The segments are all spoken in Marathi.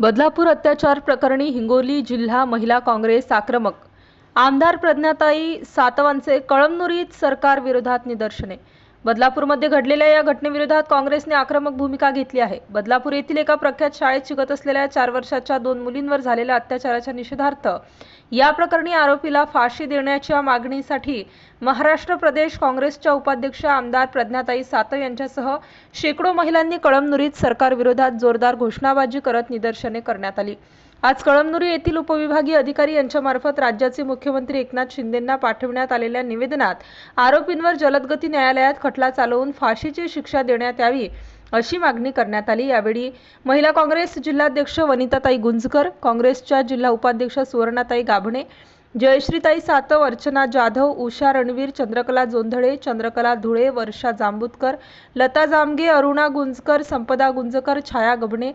बदलापूर अत्याचार प्रकरणी हिंगोली जिल्हा महिला काँग्रेस आक्रमक. आमदार प्रज्ञाताई सातवांचे कळमनुरीत सरकार विरोधात निदर्शने. बदलापूरमध्ये घडलेल्या या घटनेविरोधात काँग्रेसने आक्रमक भूमिका घेतली आहे. बदलापूर येथील एका प्रख्यात शाळेत शिकत असलेल्या चार वर्षाच्या दोन मुलींवर झालेल्या अत्याचाराच्या निषेधार्थ या प्रकरणी आरोपीला फाशी देण्याच्या मागणीसाठी महाराष्ट्र प्रदेश काँग्रेसच्या उपाध्यक्ष आमदार प्रज्ञाताई सातव यांच्यासह शेकडो महिलांनी कळमनुरीत सरकारविरोधात जोरदार घोषणाबाजी करत निदर्शने करण्यात आली. आज कळमनुरी येथील उपविभागीय अधिकारी यांच्यामार्फत राज्याचे मुख्यमंत्री एकनाथ शिंदेंना पाठवण्यात आलेल्या निवेदनात आरोपींवर जलदगती न्यायालयात खटला चालवून फाशीची शिक्षा देण्यात यावी अशी मागणी करण्यात आली. यावेळी महिला काँग्रेस जिल्हाध्यक्ष वनिताताई गुंजकर काँग्रेसच्या जिल्हा उपाध्यक्ष सुवर्णाताई गाभणे जयश्रीताई सातव अर्चना जाधव उषा रणवीर चंद्रकला जोंधळे चंद्रकला धुळे वर्षा जांबुतकर लता जामगे अरुणा गुंजकर संपदा गुंजकर छाया गबणे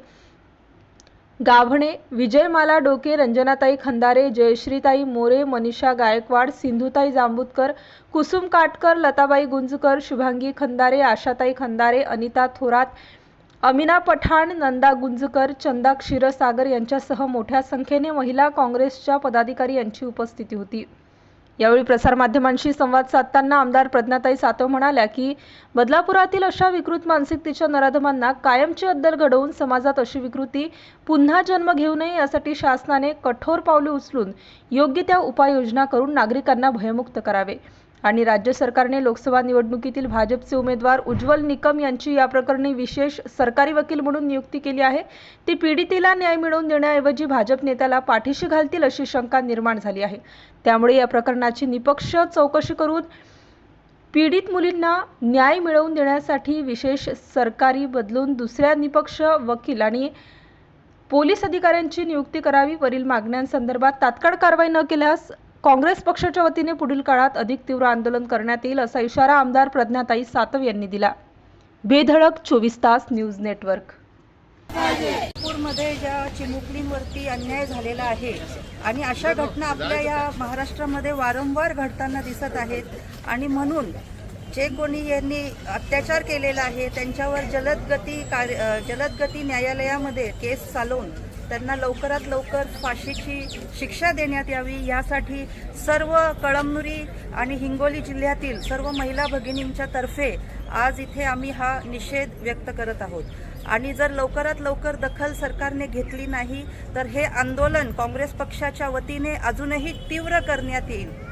गाभणे विजयमाला डोके रंजनाताई खंदारे जयश्रीताई मोरे मनीषा गायकवाड सिंधुताई जांबुतकर कुसुम काटकर लताबाई गुंजकर शुभांगी खंदारे आशाताई खंदारे अनिता थोरात अमिना पठाण नंदा गुंजकर चंदा क्षीरसागर यांच्यासह मोठ्या संख्येने महिला काँग्रेसच्या पदाधिकारी यांची उपस्थिती होती. यावेळी प्रसारमाध्यमांशी संवाद साधताना आमदार प्रज्ञाताई सातव म्हणाल्या की बदलापुरातील अशा विकृत मानसिकतेच्या नराधमांना कायमची अद्दल घडवून समाजात अशी विकृती पुन्हा जन्म घेऊ नये यासाठी शासनाने कठोर पावले उचलून योग्य त्या उपाययोजना करून नागरिकांना भयमुक्त करावे. आणि राज्य सरकारने लोकसभा निवडणुकीतील भाजपचे उमेदवार उज्ज्वल निकम यांची या प्रकरणी विशेष सरकारी वकील म्हणून नियुक्ती केली आहे. ती पीडितेला न्याय मिळवून देण्याऐवजी भाजप नेत्याला पाठीशी घालतील अशी शंका निर्माण झाली आहे. त्यामुळे या प्रकरणाची निपक्ष चौकशी करून पीडित मुलींना न्याय मिळवून देण्यासाठी विशेष सरकारी बदलून दुसऱ्या निपक्ष वकील आणि पोलीस अधिकाऱ्यांची नियुक्ती करावी वरील मागण्यांसंदर्भात तात्काळ कारवाई न केल्यास काँग्रेस पक्षाच्या वतीने पुढील काळात अधिक तीव्र आंदोलन करण्यात येईल असा इशारा आमदार प्रज्ञाताई सातव यांनी दिला. बेधडक चोवीस तास न्यूज नेटवर्क. नागपूरमध्ये ज्या चिमुकलींवरती अन्याय झालेला आहे आणि अशा घटना आपल्या या महाराष्ट्रामध्ये वारंवार घडताना दिसत आहेत आणि म्हणून जे कोणी यांनी अत्याचार केलेला आहे त्यांच्यावर जलदगती कार्य जलदगती न्यायालयामध्ये केस चालवून त्यांना लवकरात लवकर फाशीची शिक्षा देण्यात यावी. यासाठी सर्व कळमनुरी आणि हिंगोली जिल्ह्यातील सर्व महिला भगिनींच्या तर्फे आज इथे आम्ही हा निषेध व्यक्त करत आहोत. आणि जर लवकरात लवकर दखल सरकारने घेतली नाही तर हे आंदोलन काँग्रेस पक्षाच्या वतीने अजूनही तीव्र करण्यात येईल.